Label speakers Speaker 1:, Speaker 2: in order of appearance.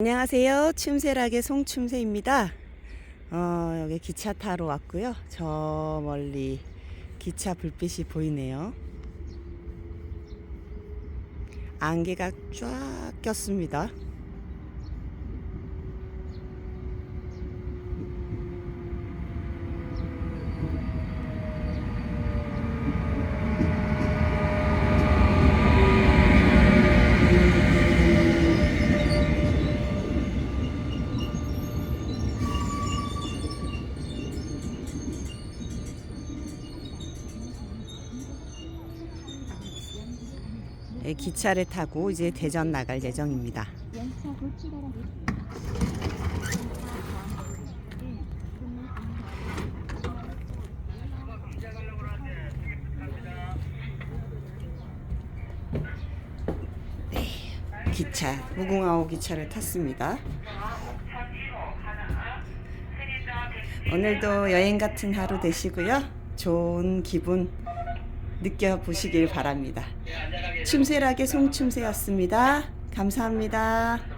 Speaker 1: 안녕하세요. 춤새락의 송춤새입니다. 어, 여기 기차 타러 왔고요. 저 멀리 기차 불빛이 보이네요. 안개가 쫙 꼈습니다. 기차를 타고 이제 대전 나갈 예정입니다.
Speaker 2: 출발하겠습니다.
Speaker 1: 기차 무궁화호 기차를 탔습니다. 오늘도 여행 같은 하루 되시고요. 좋은 기분 느껴보시길 바랍니다. 춤새락의 송춤새였습니다. 감사합니다.